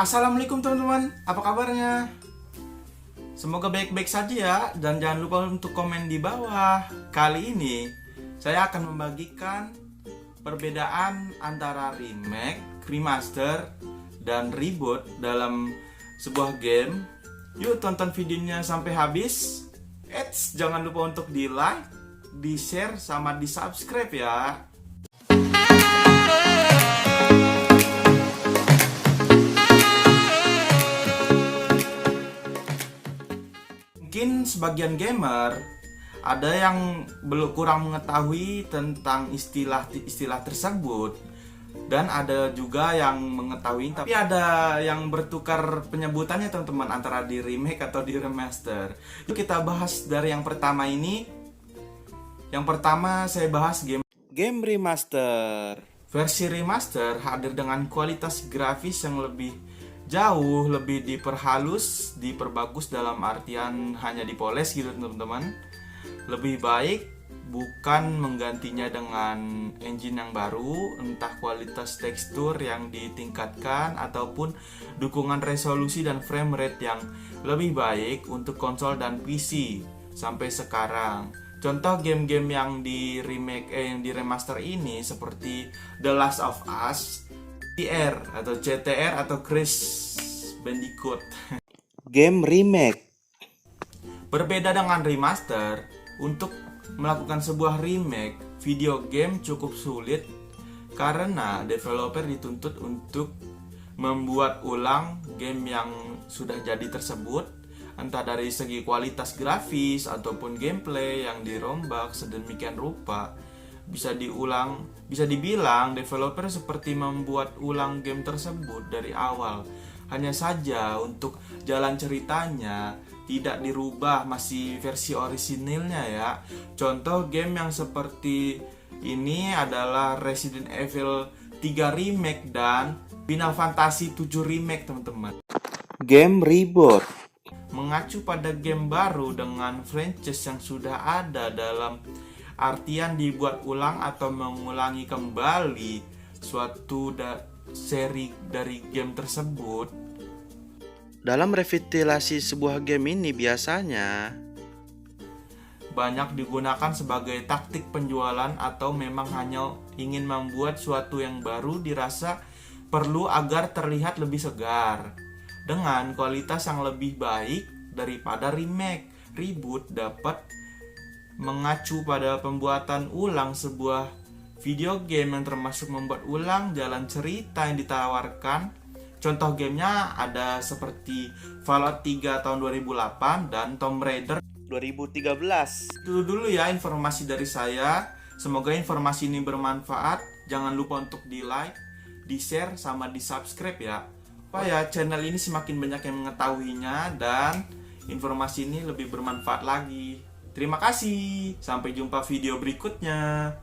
Assalamualaikum teman-teman, apa kabarnya? Semoga baik-baik saja ya dan jangan lupa untuk komen di bawah. Kali ini saya akan membagikan perbedaan antara remake, remaster, dan reboot dalam sebuah game. Yuk tonton videonya sampai habis. Eits, jangan lupa untuk di like, di share, sama di subscribe ya. Sebagian gamer ada yang belum kurang mengetahui tentang istilah-istilah tersebut dan ada juga yang mengetahui tapi ada yang bertukar penyebutannya teman-teman antara di remake atau di remaster. Yuk kita bahas dari yang pertama ini. Yang pertama saya bahas game game remaster. Versi remaster hadir dengan kualitas grafis yang lebih jauh lebih diperhalus, diperbagus dalam artian hanya dipoles gitu teman-teman. Lebih baik bukan menggantinya dengan engine yang baru, entah kualitas tekstur yang ditingkatkan ataupun dukungan resolusi dan frame rate yang lebih baik untuk konsol dan PC sampai sekarang. Contoh game-game yang di remake eh yang di remaster ini seperti The Last of Us, CTR atau CTR atau Crash Bandicoot. Game remake. Berbeda dengan remaster, untuk melakukan sebuah remake video game cukup sulit karena developer dituntut untuk membuat ulang game yang sudah jadi tersebut entah dari segi kualitas grafis ataupun gameplay yang dirombak sedemikian rupa bisa diulang bisa dibilang developer seperti membuat ulang game tersebut dari awal. Hanya saja untuk jalan ceritanya tidak dirubah masih versi orisinilnya ya. Contoh game yang seperti ini adalah Resident Evil 3 remake dan Final Fantasy 7 remake teman-teman. Game reboot. mengacu pada game baru dengan franchise yang sudah ada dalam artian dibuat ulang atau mengulangi kembali suatu da- seri dari game tersebut? Dalam revitalisasi sebuah game ini biasanya banyak digunakan sebagai taktik penjualan atau memang hanya ingin membuat suatu yang baru dirasa perlu agar terlihat lebih segar. Dengan kualitas yang lebih baik daripada remake reboot dapat mengacu pada pembuatan ulang sebuah video game yang termasuk membuat ulang jalan cerita yang ditawarkan contoh gamenya ada seperti Fallout 3 tahun 2008 dan Tomb Raider 2013. Dulu dulu ya informasi dari saya. Semoga informasi ini bermanfaat. Jangan lupa untuk di like, di share, sama di subscribe ya. Supaya channel ini semakin banyak yang mengetahuinya dan informasi ini lebih bermanfaat lagi. Terima kasih. Sampai jumpa video berikutnya.